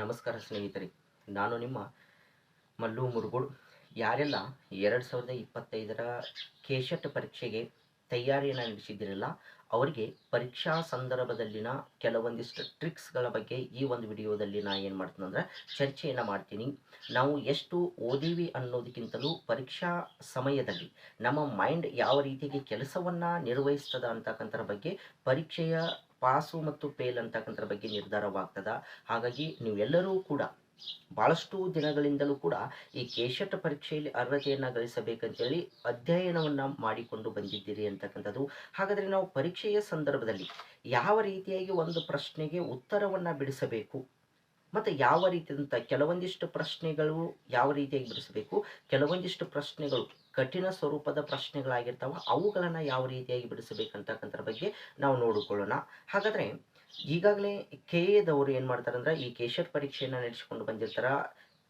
ನಮಸ್ಕಾರ ಸ್ನೇಹಿತರೆ, ನಾನು ನಿಮ್ಮ ಮಲ್ಲು ಮುರುಗೋಡು ಯಾರೆಲ್ಲ ಎರಡು ಸಾವಿರದ ಇಪ್ಪತ್ತೈದರ ಕೆಶೆಟ್ ಪರೀಕ್ಷೆಗೆ ತಯಾರಿಯನ್ನು ನಡೆಸಿದ್ದೀರಲ್ಲ, ಅವರಿಗೆ ಪರೀಕ್ಷಾ ಸಂದರ್ಭದಲ್ಲಿನ ಕೆಲವೊಂದಿಷ್ಟು ಟ್ರಿಕ್ಸ್ಗಳ ಬಗ್ಗೆ ಈ ಒಂದು ವಿಡಿಯೋದಲ್ಲಿ ನಾನು ಏನು ಮಾಡ್ತೀನಿ ಅಂದರೆ ಚರ್ಚೆಯನ್ನು ಮಾಡ್ತೀನಿ. ನಾವು ಎಷ್ಟು ಓದೀವಿ ಅನ್ನೋದಕ್ಕಿಂತಲೂ ಪರೀಕ್ಷಾ ಸಮಯದಲ್ಲಿ ನಮ್ಮ ಮೈಂಡ್ ಯಾವ ರೀತಿಯಾಗಿ ಕೆಲಸವನ್ನು ನಿರ್ವಹಿಸ್ತದ ಅಂತಕ್ಕಂಥರ ಬಗ್ಗೆ ಪರೀಕ್ಷೆಯ ಪಾಸು ಮತ್ತು ಫೇಲ್ ಅಂತಕ್ಕಂಥದ್ರ ಬಗ್ಗೆ ನಿರ್ಧಾರವಾಗ್ತದ. ಹಾಗಾಗಿ ನೀವೆಲ್ಲರೂ ಕೂಡ ಭಾಳಷ್ಟು ದಿನಗಳಿಂದಲೂ ಕೂಡ ಈ ಕೇಶಟ ಪರೀಕ್ಷೆಯಲ್ಲಿ ಅರ್ಹತೆಯನ್ನು ಗಳಿಸಬೇಕಂತೇಳಿ ಅಧ್ಯಯನವನ್ನು ಮಾಡಿಕೊಂಡು ಬಂದಿದ್ದೀರಿ ಅಂತಕ್ಕಂಥದ್ದು. ಹಾಗಾದರೆ ನಾವು ಪರೀಕ್ಷೆಯ ಸಂದರ್ಭದಲ್ಲಿ ಯಾವ ರೀತಿಯಾಗಿ ಒಂದು ಪ್ರಶ್ನೆಗೆ ಉತ್ತರವನ್ನು ಬಿಡಿಸಬೇಕು? ಮತ್ತು ಯಾವ ರೀತಿಯಾದಂಥ ಕೆಲವೊಂದಿಷ್ಟು ಪ್ರಶ್ನೆಗಳು ಯಾವ ರೀತಿಯಾಗಿ ಬಿಡಿಸಬೇಕು? ಕೆಲವೊಂದಿಷ್ಟು ಪ್ರಶ್ನೆಗಳು ಕಠಿಣ ಸ್ವರೂಪದ ಪ್ರಶ್ನೆಗಳಾಗಿರ್ತಾವ, ಅವುಗಳನ್ನು ಯಾವ ರೀತಿಯಾಗಿ ಬಿಡಿಸಬೇಕಂತಕ್ಕಂಥರ ಬಗ್ಗೆ ನಾವು ನೋಡಿಕೊಳ್ಳೋಣ. ಹಾಗಾದರೆ ಈಗಾಗಲೇ ಕೆ ಎದವರು ಏನು ಮಾಡ್ತಾರೆ ಅಂದ್ರೆ, ಈ ಕೇಶರ್ ಪರೀಕ್ಷೆಯನ್ನು ನಡೆಸಿಕೊಂಡು ಬಂದಿರ್ತಾರ.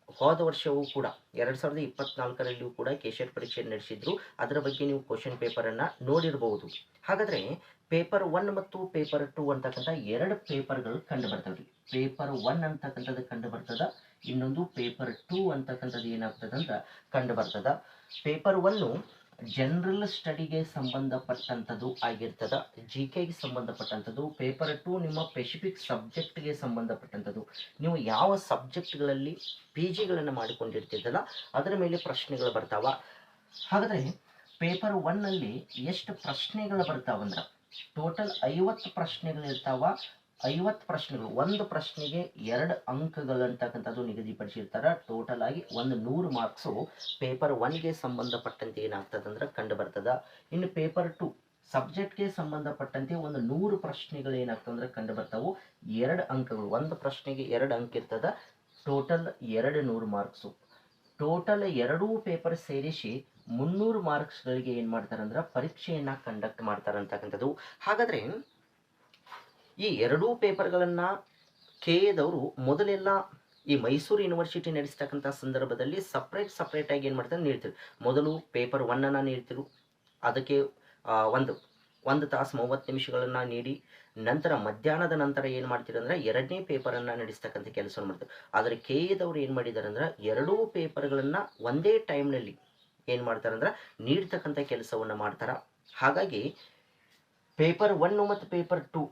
ಹೋದ ವರ್ಷವೂ ಕೂಡ, ಎರಡು ಸಾವಿರದ ಇಪ್ಪತ್ನಾಲ್ಕರಲ್ಲಿಯೂ ಕೂಡ ಕೇಶರ್ ಪರೀಕ್ಷೆಯನ್ನು ನಡೆಸಿದ್ರು. ಅದರ ಬಗ್ಗೆ ನೀವು ಕ್ವಶನ್ ಪೇಪರನ್ನು ನೋಡಿರಬಹುದು ಹಾಗಾದರೆ ಪೇಪರ್ ಒನ್ ಮತ್ತು ಪೇಪರ್ ಟು ಅಂತಕ್ಕಂಥ ಎರಡು ಪೇಪರ್ಗಳು ಕಂಡು ಬರ್ತವೆ. ಪೇಪರ್ ಒನ್ ಅಂತಕ್ಕಂಥದ್ದು ಕಂಡು ಬರ್ತದ ಇನ್ನೊಂದು ಪೇಪರ್ ಟೂ ಅಂತಕ್ಕಂಥದ್ದು ಏನಾಗ್ತದೆ ಅಂತ ಕಂಡು ಬರ್ತದ ಪೇಪರ್ ಒನ್ನು ಜನರಲ್ ಸ್ಟಡಿಗೆ ಸಂಬಂಧಪಟ್ಟಂಥದ್ದು ಆಗಿರ್ತದ. ಜಿ ಕೆಗೆ ಸಂಬಂಧಪಟ್ಟಂಥದ್ದು. ಪೇಪರ್ ಟು ನಿಮ್ಮ ಸ್ಪೆಸಿಫಿಕ್ ಸಬ್ಜೆಕ್ಟ್ಗೆ ಸಂಬಂಧಪಟ್ಟಂಥದ್ದು. ನೀವು ಯಾವ ಸಬ್ಜೆಕ್ಟ್ಗಳಲ್ಲಿ ಪಿ ಜಿಗಳನ್ನು ಮಾಡಿಕೊಂಡಿರ್ತಿದ್ದಲ್ಲ ಅದರ ಮೇಲೆ ಪ್ರಶ್ನೆಗಳು ಬರ್ತಾವ. ಹಾಗಾದರೆ ಪೇಪರ್ ಒನ್ನಲ್ಲಿ ಎಷ್ಟು ಪ್ರಶ್ನೆಗಳು ಬರ್ತಾವಂದ್ರೆ ಟೋಟಲ್ ಐವತ್ತು ಪ್ರಶ್ನೆಗಳು ಇರ್ತಾವ ಐವತ್ತು ಪ್ರಶ್ನೆಗಳು, ಒಂದು ಪ್ರಶ್ನೆಗೆ ಎರಡು ಅಂಕಗಳಂತಕ್ಕಂಥದ್ದು ನಿಗದಿಪಡಿಸಿರ್ತಾರೆ. ಟೋಟಲ್ ಆಗಿ ಒಂದು ನೂರು ಮಾರ್ಕ್ಸು ಪೇಪರ್ ಒನ್ಗೆ ಸಂಬಂಧಪಟ್ಟಂತೆ ಏನಾಗ್ತದೆ ಅಂದ್ರೆ ಕಂಡು ಬರ್ತದೆ. ಇನ್ನು ಪೇಪರ್ ಟು ಸಬ್ಜೆಕ್ಟ್ಗೆ ಸಂಬಂಧಪಟ್ಟಂತೆ ಒಂದು ನೂರು ಪ್ರಶ್ನೆಗಳು ಏನಾಗ್ತದೆ ಅಂದ್ರೆ ಕಂಡು ಬರ್ತಾವು. ಎರಡು ಅಂಕಗಳು, ಒಂದು ಪ್ರಶ್ನೆಗೆ ಎರಡು ಅಂಕ ಇರ್ತದ. ಟೋಟಲ್ ಎರಡು ನೂರು ಮಾರ್ಕ್ಸು ಟೋಟಲ್ ಎರಡೂ ಪೇಪರ್ ಸೇರಿಸಿ ಮುನ್ನೂರು ಮಾರ್ಕ್ಸ್ಗಳಿಗೆ ಏನು ಮಾಡ್ತಾರೆ ಅಂದ್ರೆ ಪರೀಕ್ಷೆಯನ್ನು ಕಂಡಕ್ಟ್ ಮಾಡ್ತಾರೆ ಅಂತಕ್ಕಂಥದ್ದು ಹಾಗಾದರೆ ಈ ಎರಡೂ ಪೇಪರ್ಗಳನ್ನು ಕೆ ಎದವರು ಮೊದಲೆಲ್ಲ ಈ ಮೈಸೂರು ಯೂನಿವರ್ಸಿಟಿ ನಡೆಸ್ತಕ್ಕಂಥ ಸಂದರ್ಭದಲ್ಲಿ ಸಪ್ರೇಟ್ ಸಪ್ರೇಟಾಗಿ ಏನು ಮಾಡ್ತಾರೆ ನೀಡ್ತಿರು ಮೊದಲು ಪೇಪರ್ ಒನ್ನನ್ನು ನೀಡ್ತಿರು ಅದಕ್ಕೆ ಒಂದು ಒಂದು ತಾಸು ಮೂವತ್ತು ನಿಮಿಷಗಳನ್ನು ನೀಡಿ, ನಂತರ ಮಧ್ಯಾಹ್ನದ ನಂತರ ಏನು ಮಾಡ್ತೀರಿ ಅಂದ್ರೆ ಎರಡನೇ ಪೇಪರನ್ನು ನಡೆಸ್ತಕ್ಕಂಥ ಕೆಲಸವನ್ನು ಮಾಡ್ತಾರೆ ಆದರೆ ಕೆ ಎದವರು ಏನು ಮಾಡಿದ್ದಾರೆ ಅಂದ್ರೆ ಎರಡೂ ಪೇಪರ್ಗಳನ್ನು ಒಂದೇ ಟೈಮ್ನಲ್ಲಿ ಏನು ಮಾಡ್ತಾರೆ ಅಂದ್ರೆ ನೀಡ್ತಕ್ಕಂಥ ಕೆಲಸವನ್ನು ಮಾಡ್ತಾರೆ. ಹಾಗಾಗಿ ಪೇಪರ್ ಒನ್ನು ಮತ್ತು ಪೇಪರ್ ಟು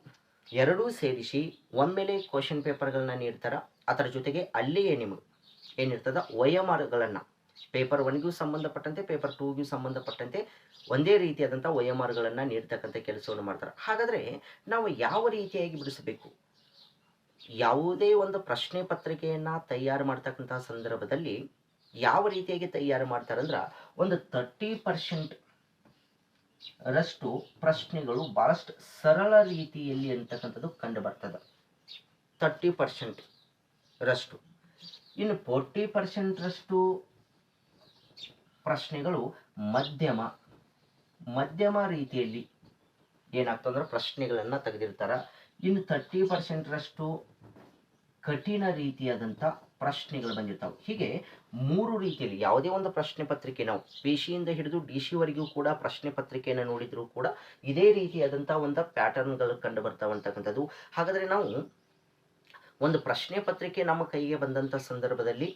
ಎರಡೂ ಸೇರಿಸಿ ಒಮ್ಮೆಲೆ ಕ್ವಶನ್ ಪೇಪರ್ಗಳನ್ನ ನೀಡ್ತಾರೆ. ಅದರ ಜೊತೆಗೆ ಅಲ್ಲಿಯೇ ನಿಮಗೆ ಏನಿರ್ತದ ವಯಮಾರ್ಗಳನ್ನು ಪೇಪರ್ ಒನ್ಗೂ ಸಂಬಂಧಪಟ್ಟಂತೆ ಪೇಪರ್ ಟೂಗೂ ಸಂಬಂಧಪಟ್ಟಂತೆ ಒಂದೇ ರೀತಿಯಾದಂಥ ವಯಮಾರ್ಗಳನ್ನು ನೀಡ್ತಕ್ಕಂಥ ಕೆಲಸವನ್ನು ಮಾಡ್ತಾರೆ. ಹಾಗಾದರೆ ನಾವು ಯಾವ ರೀತಿಯಾಗಿ ಬಿಡಿಸಬೇಕು? ಯಾವುದೇ ಒಂದು ಪ್ರಶ್ನೆ ಪತ್ರಿಕೆಯನ್ನು ತಯಾರು ಮಾಡ್ತಕ್ಕಂಥ ಸಂದರ್ಭದಲ್ಲಿ ಯಾವ ರೀತಿಯಾಗಿ ತಯಾರು ಮಾಡ್ತಾರಂದ್ರೆ ಒಂದು ತರ್ಟಿ ಪರ್ಸೆಂಟ್ ರಷ್ಟು ಪ್ರಶ್ನೆಗಳು ಬಹಳಷ್ಟು ಸರಳ ರೀತಿಯಲ್ಲಿ ಅಂತಕ್ಕಂಥದ್ದು ಕಂಡು ಬರ್ತದೆ ತರ್ಟಿ ಪರ್ಸೆಂಟ್ ರಷ್ಟು. ಇನ್ನು ಫೋರ್ಟಿ ಪರ್ಸೆಂಟ್ರಷ್ಟು ಪ್ರಶ್ನೆಗಳು ಮಧ್ಯಮ. ಮಧ್ಯಮ ರೀತಿಯಲ್ಲಿ ಏನಾಗ್ತಂದ್ರೆ ಪ್ರಶ್ನೆಗಳನ್ನು ತೆಗೆದಿರ್ತಾರ. ಇನ್ನು ತರ್ಟಿ ಪರ್ಸೆಂಟ್ರಷ್ಟು ಕಠಿಣ ರೀತಿಯಾದಂಥ ಪ್ರಶ್ನೆಗಳು ಬಂದಿರ್ತಾವೆ. ಹೀಗೆ ಮೂರು ರೀತಿಯಲ್ಲಿ ಯಾವುದೇ ಒಂದು ಪ್ರಶ್ನೆ ಪತ್ರಿಕೆ ನಾವು ಪಿ ಸಿಯಿಂದ ಹಿಡಿದು ಡಿ ಸಿವರೆಗೂ ಕೂಡ ಪ್ರಶ್ನೆ ಪತ್ರಿಕೆಯನ್ನು ನೋಡಿದರೂ ಕೂಡ ಇದೇ ರೀತಿಯಾದಂಥ ಒಂದು ಪ್ಯಾಟರ್ನ್ಗಳು ಕಂಡು ಬರ್ತಾವೆ ಅಂತಕ್ಕಂಥದ್ದು ಹಾಗಾದರೆ ನಾವು ಒಂದು ಪ್ರಶ್ನೆ ಪತ್ರಿಕೆ ನಮ್ಮ ಕೈಗೆ ಬಂದಂಥ ಸಂದರ್ಭದಲ್ಲಿ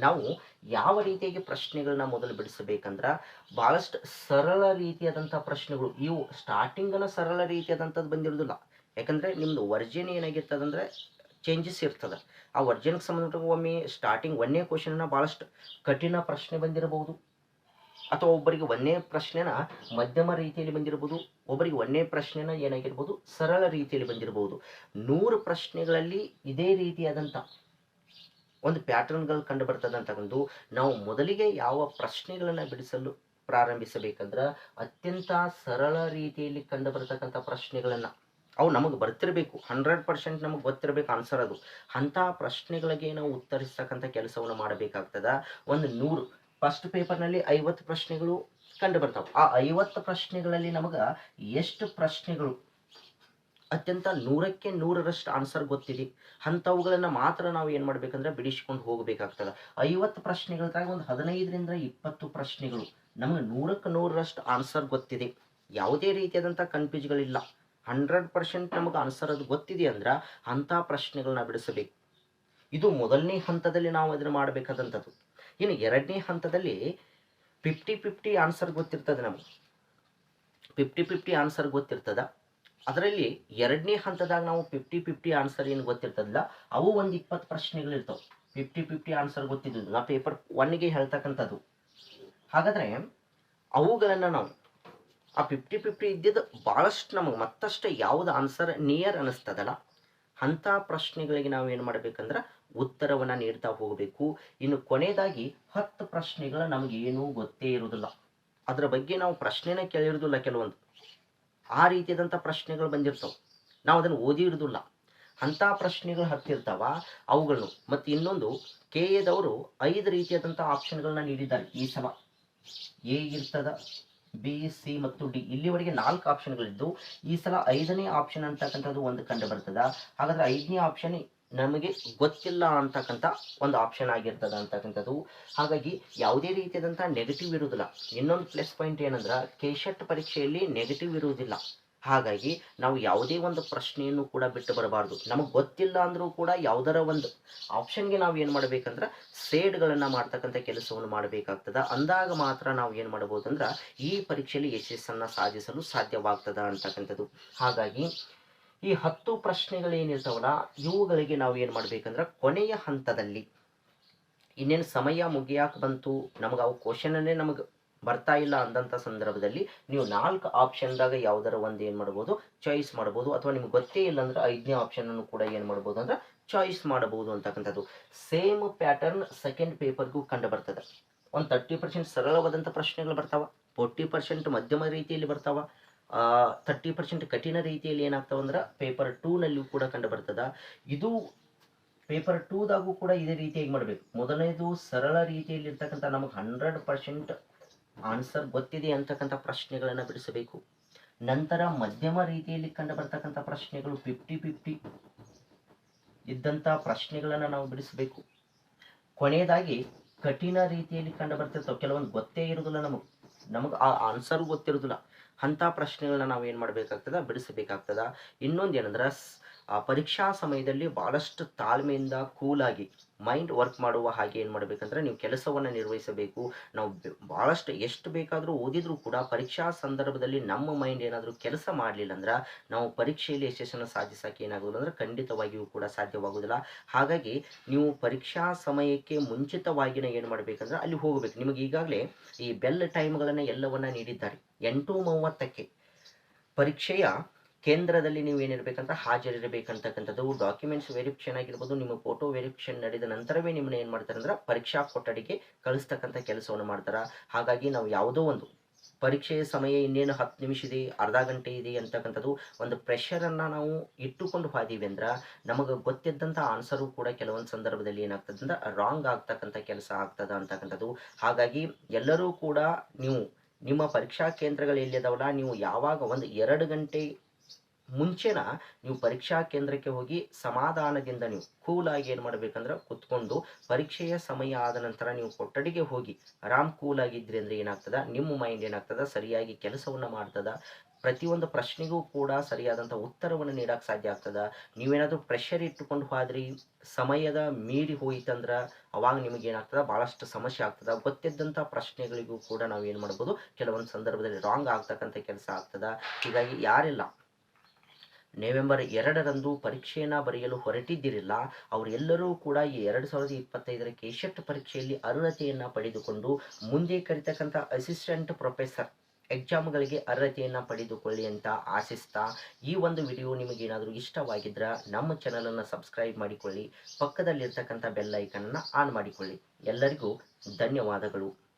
ನಾವು ಯಾವ ರೀತಿಯಾಗಿ ಪ್ರಶ್ನೆಗಳನ್ನ ಮೊದಲು ಬಿಡಿಸಬೇಕಂದ್ರೆ ಭಾಳಷ್ಟು ಸರಳ ರೀತಿಯಾದಂಥ ಪ್ರಶ್ನೆಗಳು. ಇವು ಸ್ಟಾರ್ಟಿಂಗನ್ನು ಸರಳ ರೀತಿಯಾದಂಥದ್ದು ಬಂದಿರೋದಿಲ್ಲ ಯಾಕಂದರೆ ನಿಮ್ಮದು ವರ್ಜಿನ್ ಏನಾಗಿರ್ತದಂದ್ರೆ ಚೇಂಜಸ್ ಇರ್ತದೆ. ಆ ವರ್ಜನ್ಗೆ ಸಂಬಂಧಪಟ್ಟ ಒಮ್ಮೆ ಸ್ಟಾರ್ಟಿಂಗ್ ಒಂದೇ ಕ್ವಶನ್ನ ಭಾಳಷ್ಟು ಕಠಿಣ ಪ್ರಶ್ನೆ ಬಂದಿರಬಹುದು. ಅಥವಾ ಒಬ್ಬರಿಗೆ ಒಂದೇ ಪ್ರಶ್ನೆನ ಮಧ್ಯಮ ರೀತಿಯಲ್ಲಿ ಬಂದಿರಬಹುದು. ಒಬ್ಬರಿಗೆ ಒಂದೇ ಪ್ರಶ್ನೆನ ಏನಾಗಿರ್ಬೋದು ಸರಳ ರೀತಿಯಲ್ಲಿ ಬಂದಿರಬಹುದು. ನೂರು ಪ್ರಶ್ನೆಗಳಲ್ಲಿ ಇದೇ ರೀತಿಯಾದಂಥ ಒಂದು ಪ್ಯಾಟರ್ನ್ಗಳು ಕಂಡು ಬರ್ತದೆ ಅಂತಕ್ಕಂದು ನಾವು ಮೊದಲಿಗೆ ಯಾವ ಪ್ರಶ್ನೆಗಳನ್ನು ಬಿಡಿಸಲು ಪ್ರಾರಂಭಿಸಬೇಕಂದ್ರೆ ಅತ್ಯಂತ ಸರಳ ರೀತಿಯಲ್ಲಿ ಕಂಡು ಬರ್ತಕ್ಕಂಥ ಪ್ರಶ್ನೆಗಳನ್ನು ಅವು ನಮಗೆ ಬರ್ತಿರಬೇಕು. ಹಂಡ್ರೆಡ್ ಪರ್ಸೆಂಟ್ ನಮಗೆ ಗೊತ್ತಿರಬೇಕು ಆನ್ಸರ್ ಅದು. ಅಂಥ ಪ್ರಶ್ನೆಗಳಿಗೆ ನಾವು ಉತ್ತರಿಸ್ತಕ್ಕಂಥ ಕೆಲಸವನ್ನು ಮಾಡಬೇಕಾಗ್ತದ. ಒಂದು ನೂರು. ಫಸ್ಟ್ ಪೇಪರ್ನಲ್ಲಿ ಐವತ್ತು ಪ್ರಶ್ನೆಗಳು ಕಂಡು ಬರ್ತಾವೆ. ಆ ಐವತ್ತು ಪ್ರಶ್ನೆಗಳಲ್ಲಿ ನಮಗೆ ಎಷ್ಟು ಪ್ರಶ್ನೆಗಳು? ಅತ್ಯಂತ ನೂರಕ್ಕೆ ನೂರರಷ್ಟು ಆನ್ಸರ್ ಗೊತ್ತಿದೆ. ಅಂಥವುಗಳನ್ನು ಮಾತ್ರ ನಾವು ಏನು ಮಾಡ್ಬೇಕಂದ್ರೆ ಬಿಡಿಸ್ಕೊಂಡು ಹೋಗಬೇಕಾಗ್ತದೆ. ಐವತ್ತು ಪ್ರಶ್ನೆಗಳದಾಗ ಒಂದು ಹದಿನೈದರಿಂದ ಇಪ್ಪತ್ತು ಪ್ರಶ್ನೆಗಳು. ನಮಗೆ ನೂರಕ್ಕೆ ನೂರರಷ್ಟು ಆನ್ಸರ್ ಗೊತ್ತಿದೆ. ಯಾವುದೇ ರೀತಿಯಾದಂಥ ಕನ್ಫ್ಯೂಸ್ಗಳಿಲ್ಲ ಹಂಡ್ರೆಡ್ ಪರ್ಸೆಂಟ್ ನಮಗೆ ಆನ್ಸರ್ ಅದು ಗೊತ್ತಿದೆ ಅಂದ್ರೆ ಅಂಥ ಪ್ರಶ್ನೆಗಳನ್ನ ಬಿಡಿಸಬೇಕು. ಇದು ಮೊದಲನೇ ಹಂತದಲ್ಲಿ ನಾವು ಅದನ್ನು ಮಾಡಬೇಕಾದಂಥದ್ದು. ಇನ್ನು ಎರಡನೇ ಹಂತದಲ್ಲಿ ಫಿಫ್ಟಿ ಫಿಫ್ಟಿ ಆನ್ಸರ್ ಗೊತ್ತಿರ್ತದೆ ನಮಗೆ. ಫಿಫ್ಟಿ ಫಿಫ್ಟಿ ಆನ್ಸರ್ ಗೊತ್ತಿರ್ತದ. ಅದರಲ್ಲಿ ಎರಡನೇ ಹಂತದಾಗ ನಾವು ಫಿಫ್ಟಿ ಫಿಫ್ಟಿ ಆನ್ಸರ್ ಏನು ಗೊತ್ತಿರ್ತದಲ್ಲ, ಅವು ಒಂದು ಇಪ್ಪತ್ತು ಪ್ರಶ್ನೆಗಳಿರ್ತಾವೆ ಫಿಫ್ಟಿ ಫಿಫ್ಟಿ ಆನ್ಸರ್ ಗೊತ್ತಿದ್ದು ನಾ ಪೇಪರ್ ಒನ್ಗೆ ಹೇಳ್ತಕ್ಕಂಥದ್ದು. ಹಾಗಾದರೆ ಅವುಗಳನ್ನು ನಾವು ಆ ಫಿಫ್ಟಿ ಫಿಫ್ಟಿ ಇದ್ದಿದ್ದು ಭಾಳಷ್ಟು ನಮಗೆ ಮತ್ತಷ್ಟು ಯಾವುದು ಆನ್ಸರ್ ನಿಯರ್ ಅನ್ನಿಸ್ತದಲ್ಲ ಅಂಥ ಪ್ರಶ್ನೆಗಳಿಗೆ ನಾವು ಏನು ಮಾಡಬೇಕಂದ್ರೆ ಉತ್ತರವನ್ನು ನೀಡ್ತಾ ಹೋಗಬೇಕು. ಇನ್ನು ಕೊನೆಯದಾಗಿ ಹತ್ತು ಪ್ರಶ್ನೆಗಳು ನಮಗೆ ಏನೂ ಗೊತ್ತೇ ಇರುವುದಿಲ್ಲ ಅದರ ಬಗ್ಗೆ ನಾವು ಪ್ರಶ್ನೆನೇ ಕೇಳಿರೋದಿಲ್ಲ ಕೆಲವೊಂದು. ಆ ರೀತಿಯಾದಂಥ ಪ್ರಶ್ನೆಗಳು ಬಂದಿರ್ತಾವೆ. ನಾವು ಅದನ್ನು ಓದಿರೋದಿಲ್ಲ ಅಂಥ ಪ್ರಶ್ನೆಗಳು ಹತ್ತಿರ್ತಾವ ಅವುಗಳನ್ನು ಮತ್ತು ಇನ್ನೊಂದು, ಕೆ ಎದವರು ಐದು ರೀತಿಯಾದಂಥ ಆಪ್ಷನ್ಗಳನ್ನ ನೀಡಿದ್ದಾರೆ ಈ ಸಲ. ಎ ಇರ್ತದ ಬಿ ಸಿ ಮತ್ತು ಡಿ ಇಲ್ಲಿವರೆಗೆ ನಾಲ್ಕು ಆಪ್ಷನ್ಗಳಿದ್ದು ಈ ಸಲ ಐದನೇ ಆಪ್ಷನ್ ಅಂತಕ್ಕಂಥದ್ದು ಒಂದು ಕಂಡು ಬರ್ತದ ಹಾಗಾದ್ರೆ ಐದನೇ ಆಪ್ಷನ್ ನಮಗೆ ಗೊತ್ತಿಲ್ಲ ಅಂತಕ್ಕಂಥ ಒಂದು ಆಪ್ಷನ್ ಆಗಿರ್ತದ ಅಂತಕ್ಕಂಥದ್ದು. ಹಾಗಾಗಿ ಯಾವುದೇ ರೀತಿಯಾದಂಥ ನೆಗೆಟಿವ್ ಇರುವುದಿಲ್ಲ. ಇನ್ನೊಂದು ಪ್ಲಸ್ ಪಾಯಿಂಟ್ ಏನಂದ್ರೆ ಕೆಶೆಟ್ ಪರೀಕ್ಷೆಯಲ್ಲಿ ನೆಗೆಟಿವ್ ಇರುವುದಿಲ್ಲ. ಹಾಗಾಗಿ ನಾವು ಯಾವುದೇ ಒಂದು ಪ್ರಶ್ನೆಯನ್ನು ಕೂಡ ಬಿಟ್ಟು ಬರಬಾರ್ದು. ನಮಗೆ ಗೊತ್ತಿಲ್ಲ ಅಂದರೂ ಕೂಡ ಯಾವುದರ ಒಂದು ಆಪ್ಷನ್ಗೆ ನಾವು ಏನು ಮಾಡಬೇಕಂದ್ರೆ ಸೇಡ್ಗಳನ್ನು ಮಾಡ್ತಕ್ಕಂಥ ಕೆಲಸವನ್ನು ಮಾಡಬೇಕಾಗ್ತದ. ಅಂದಾಗ ಮಾತ್ರ ನಾವು ಏನು ಮಾಡ್ಬೋದು ಅಂದ್ರೆ ಈ ಪರೀಕ್ಷೆಯಲ್ಲಿ ಯಶಸ್ಸನ್ನು ಸಾಧಿಸಲು ಸಾಧ್ಯವಾಗ್ತದ ಅಂತಕ್ಕಂಥದ್ದು. ಹಾಗಾಗಿ ಈ ಹತ್ತು ಪ್ರಶ್ನೆಗಳೇನಿರ್ತಾವಲ್ಲ ಇವುಗಳಿಗೆ ನಾವು ಏನು ಮಾಡಬೇಕಂದ್ರೆ ಕೊನೆಯ ಹಂತದಲ್ಲಿ ಇನ್ನೇನು ಸಮಯ ಮುಗಿಯಾಕ ಬಂತು, ನಮಗೆ ಅವು ಕ್ವಶನನ್ನೇ ನಮಗೆ ಬರ್ತಾ ಇಲ್ಲ ಅಂದಂಥ ಸಂದರ್ಭದಲ್ಲಿ ನೀವು ನಾಲ್ಕು ಆಪ್ಷನ್ದಾಗ ಯಾವ್ದಾರ ಒಂದು ಏನು ಮಾಡ್ಬೋದು? ಚಾಯ್ಸ್ ಮಾಡ್ಬೋದು. ಅಥವಾ ನಿಮ್ಗೆ ಗೊತ್ತೇ ಇಲ್ಲ ಅಂದ್ರೆ ಐದನೇ ಆಪ್ಷನನ್ನು ಕೂಡ ಏನು ಮಾಡ್ಬೋದು ಅಂದ್ರೆ ಚಾಯ್ಸ್ ಮಾಡಬಹುದು ಅಂತಕ್ಕಂಥದ್ದು. ಸೇಮ್ ಪ್ಯಾಟರ್ನ್ ಸೆಕೆಂಡ್ ಪೇಪರ್ಗೂ ಕಂಡು ಬರ್ತದೆ. ಒಂದು ತರ್ಟಿ ಪರ್ಸೆಂಟ್ ಸರಳವಾದಂಥ ಪ್ರಶ್ನೆಗಳು ಬರ್ತಾವ. ಫೋರ್ಟಿ ಪರ್ಸೆಂಟ್ ಮಧ್ಯಮ ರೀತಿಯಲ್ಲಿ ಬರ್ತಾವ. ತರ್ಟಿ ಪರ್ಸೆಂಟ್ ಕಠಿಣ ರೀತಿಯಲ್ಲಿ ಏನಾಗ್ತಾವ ಅಂದ್ರೆ ಪೇಪರ್ ಟೂನಲ್ಲಿಯೂ ಕೂಡ ಕಂಡು ಬರ್ತದ. ಇದು ಪೇಪರ್ ಟೂದಾಗೂ ಕೂಡ ಇದೇ ರೀತಿಯಾಗಿ ಮಾಡಬೇಕು. ಮೊದಲನೇದು ಸರಳ ರೀತಿಯಲ್ಲಿ ಇರ್ತಕ್ಕಂಥ ನಮಗೆ ಹಂಡ್ರೆಡ್ ಪರ್ಸೆಂಟ್ ಆನ್ಸರ್ ಗೊತ್ತಿದೆ ಅಂತಕ್ಕಂಥ ಪ್ರಶ್ನೆಗಳನ್ನು ಬಿಡಿಸಬೇಕು. ನಂತರ ಮಧ್ಯಮ ರೀತಿಯಲ್ಲಿ ಕಂಡು ಬರ್ತಕ್ಕಂಥ ಪ್ರಶ್ನೆಗಳು ಫಿಫ್ಟಿ ಫಿಫ್ಟಿ ಇದ್ದಂಥ ಪ್ರಶ್ನೆಗಳನ್ನು ನಾವು ಬಿಡಿಸಬೇಕು. ಕೊನೆಯದಾಗಿ ಕಠಿಣ ರೀತಿಯಲ್ಲಿ ಕಂಡು ಬರ್ತಿರ್ತಾವೆ. ಕೆಲವೊಂದು ಗೊತ್ತೇ ಇರೋದಿಲ್ಲ ನಮಗೆ. ನಮಗೆ ಆ ಆನ್ಸರ್ ಗೊತ್ತಿರೋದಿಲ್ಲ. ಅಂಥ ಪ್ರಶ್ನೆಗಳನ್ನ ನಾವು ಏನು ಮಾಡಬೇಕಾಗ್ತದ? ಬಿಡಿಸಬೇಕಾಗ್ತದ. ಇನ್ನೊಂದು ಏನಂದ್ರೆ ಆ ಪರೀಕ್ಷಾ ಸಮಯದಲ್ಲಿ ಭಾಳಷ್ಟು ತಾಳ್ಮೆಯಿಂದ ಕೂಲಾಗಿ ಮೈಂಡ್ ವರ್ಕ್ ಮಾಡುವ ಹಾಗೆ ಏನು ಮಾಡಬೇಕಂದ್ರೆ ನೀವು ಕೆಲಸವನ್ನು ನಿರ್ವಹಿಸಬೇಕು. ನಾವು ಭಾಳಷ್ಟು ಎಷ್ಟು ಬೇಕಾದರೂ ಓದಿದರೂ ಕೂಡ ಪರೀಕ್ಷಾ ಸಂದರ್ಭದಲ್ಲಿ ನಮ್ಮ ಮೈಂಡ್ ಏನಾದರೂ ಕೆಲಸ ಮಾಡಲಿಲ್ಲ ಅಂದ್ರೆ ನಾವು ಪರೀಕ್ಷೆಯಲ್ಲಿ ಯಶಸ್ಸನ್ನು ಸಾಧಿಸೋಕೆ ಏನಾಗೋದಿಲ್ಲ ಅಂದರೆ ಖಂಡಿತವಾಗಿಯೂ ಕೂಡ ಸಾಧ್ಯವಾಗುವುದಿಲ್ಲ ಹಾಗಾಗಿ ನೀವು ಪರೀಕ್ಷಾ ಸಮಯಕ್ಕೆ ಮುಂಚಿತವಾಗಿನ ಏನು ಮಾಡಬೇಕಂದ್ರೆ ಅಲ್ಲಿ ಹೋಗಬೇಕು. ನಿಮಗೆ ಈಗಾಗಲೇ ಈ ಬೆಲ್ ಟೈಮ್ಗಳನ್ನು ಎಲ್ಲವನ್ನ ನೀಡಿದ್ದಾರೆ. ಎಂಟು ಮೂವತ್ತಕ್ಕೆ ಪರೀಕ್ಷೆಯ ಕೇಂದ್ರದಲ್ಲಿ ನೀವು ಏನಿರಬೇಕಂತ ಹಾಜರಿರಬೇಕಂತಕ್ಕಂಥದ್ದು ಡಾಕ್ಯುಮೆಂಟ್ಸ್ ವೆರಿಫಿಕೇಷನ್ ಆಗಿರ್ಬೋದು, ನಿಮ್ಮ ಫೋಟೋ ವೆರಿಫಿಕೇಷನ್ ನಡೆದ ನಂತರವೇ ನಿಮ್ಮನ್ನ ಏನು ಮಾಡ್ತಾರೆ ಅಂದ್ರೆ ಪರೀಕ್ಷಾ ಕೊಠಡಿಗೆ ಕಳಿಸ್ತಕ್ಕಂಥ ಕೆಲಸವನ್ನು ಮಾಡ್ತಾರೆ. ಹಾಗಾಗಿ ನಾವು ಯಾವುದೋ ಒಂದು ಪರೀಕ್ಷೆಯ ಸಮಯ ಇನ್ನೇನು ಹತ್ತು ನಿಮಿಷ ಇದೆ, ಅರ್ಧ ಗಂಟೆ ಇದೆ ಅಂತಕ್ಕಂಥದ್ದು ಒಂದು ಪ್ರೆಷರನ್ನು ನಾವು ಇಟ್ಟುಕೊಂಡು ಹೋದೀವಿ ಅಂದ್ರೆ ನಮಗೆ ಗೊತ್ತಿದ್ದಂಥ ಆನ್ಸರು ಕೂಡ ಕೆಲವೊಂದು ಸಂದರ್ಭದಲ್ಲಿ ಏನಾಗ್ತದೆ ಅಂದ್ರೆ ರಾಂಗ್ ಆಗ್ತಕ್ಕಂಥ ಕೆಲಸ ಆಗ್ತದ ಅಂತಕ್ಕಂಥದ್ದು. ಹಾಗಾಗಿ ಎಲ್ಲರೂ ಕೂಡ ನೀವು ನಿಮ್ಮ ಪರೀಕ್ಷಾ ಕೇಂದ್ರಗಳು ಎಲ್ಲಿದಾವಲ್ಲ ನೀವು ಯಾವಾಗ ಒಂದು ಎರಡು ಗಂಟೆ ಮುಂಚೆನ ನೀವು ಪರೀಕ್ಷಾ ಕೇಂದ್ರಕ್ಕೆ ಹೋಗಿ ಸಮಾಧಾನದಿಂದ ನೀವು ಕೂಲಾಗಿ ಏನು ಮಾಡಬೇಕಂದ್ರೆ ಕುತ್ಕೊಂಡು ಪರೀಕ್ಷೆಯ ಸಮಯ ಆದ ನಂತರ ನೀವು ಕೊಠಡಿಗೆ ಹೋಗಿ ಆರಾಮ್ ಕೂಲ್ ಆಗಿದ್ರಿ ಅಂದ್ರೆ ಏನಾಗ್ತದ? ನಿಮ್ಮ ಮೈಂಡ್ ಏನಾಗ್ತದ? ಸರಿಯಾಗಿ ಕೆಲಸವನ್ನ ಮಾಡ್ತದ? ಪ್ರತಿಯೊಂದು ಪ್ರಶ್ನೆಗೂ ಕೂಡ ಸರಿಯಾದಂಥ ಉತ್ತರವನ್ನು ನೀಡಕ್ಕೆ ಸಾಧ್ಯ ಆಗ್ತದ? ನೀವೇನಾದರೂ ಪ್ರೆಷರ್ ಇಟ್ಟುಕೊಂಡು ಹೋದ್ರಿ, ಸಮಯದ ಮೀರಿ ಹೋಯಿತಂದ್ರೆ ಅವಾಗ ನಿಮಗೆ ಏನಾಗ್ತದ? ಭಾಳಷ್ಟು ಸಮಸ್ಯೆ ಆಗ್ತದ. ಗೊತ್ತಿದ್ದಂಥ ಪ್ರಶ್ನೆಗಳಿಗೂ ಕೂಡ ನಾವು ಏನು ಮಾಡ್ಬೋದು? ಕೆಲವೊಂದು ಸಂದರ್ಭದಲ್ಲಿ ರಾಂಗ್ ಆಗ್ತಕ್ಕಂಥ ಕೆಲಸ ಆಗ್ತದ. ಹೀಗಾಗಿ ಯಾರೆಲ್ಲ ನವೆಂಬರ್ ಎರಡರಂದು ಪರೀಕ್ಷೆಯನ್ನು ಬರೆಯಲು ಹೊರಟಿದ್ದಿರಲಿಲ್ಲ. ಅವರೆಲ್ಲರೂ ಕೂಡ ಈ ಎರಡು ಸಾವಿರದ ಇಪ್ಪತ್ತೈದರ ಕೆಶೆಟ್ ಪರೀಕ್ಷೆಯಲ್ಲಿ ಅರ್ಹತೆಯನ್ನು ಪಡೆದುಕೊಂಡು ಮುಂದೆ ಕರಿತಕ್ಕಂಥ ಅಸಿಸ್ಟೆಂಟ್ ಪ್ರೊಫೆಸರ್ ಎಕ್ಸಾಮ್ಗಳಿಗೆ ಅರ್ಹತೆಯನ್ನು ಪಡೆದುಕೊಳ್ಳಿ ಅಂತ ಆಶಿಸ್ತಾ. ಈ ಒಂದು ವಿಡಿಯೋ ನಿಮಗೆ ಏನಾದರೂ ಇಷ್ಟವಾಗಿದ್ರೆ ನಮ್ಮ ಚಾನಲನ್ನು ಸಬ್ಸ್ಕ್ರೈಬ್ ಮಾಡಿಕೊಳ್ಳಿ. ಪಕ್ಕದಲ್ಲಿರ್ತಕ್ಕಂಥ ಬೆಲ್ ಐಕನನ್ನು ಆನ್ ಮಾಡಿಕೊಳ್ಳಿ. ಎಲ್ಲರಿಗೂ ಧನ್ಯವಾದಗಳು.